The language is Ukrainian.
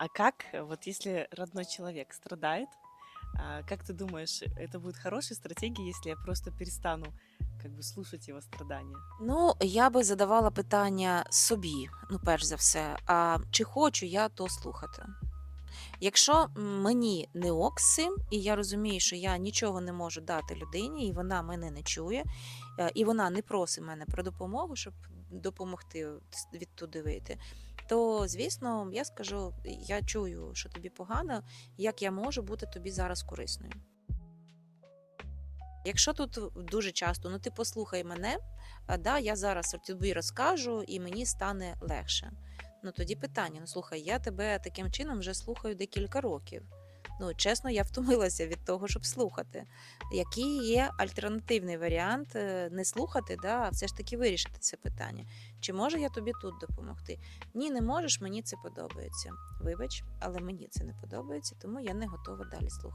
А как, э, вот если родной человек страдает, а, как ты думаешь, это будет хорошей стратегией, если я просто перестану как бы слушать его страдания? Ну, я би задавала питання собі, ну, перш за все, а чи хочу я то слухати? Якщо мені не ок з цим, і я розумію, що я нічого не можу дати людині, і вона мене не чує, е, і вона не просить мене про допомогу, щоб допомогти відтуди вийти, то звісно, я скажу: я чую, що тобі погано, як я можу бути тобі зараз корисною. Якщо тут дуже часто, ну ти послухай мене, а, да, я зараз тобі розкажу і мені стане легше. Ну тоді питання: ну слухай, я тебе таким чином вже слухаю декілька років. Ну, чесно, я втомилася від того, щоб слухати. Який є альтернативний варіант е, не слухати, да, а все ж таки вирішити це питання? Чи можу я тобі тут допомогти? Ні, не можеш, мені це подобається. Вибач, але мені це не подобається, тому я не готова далі слухати.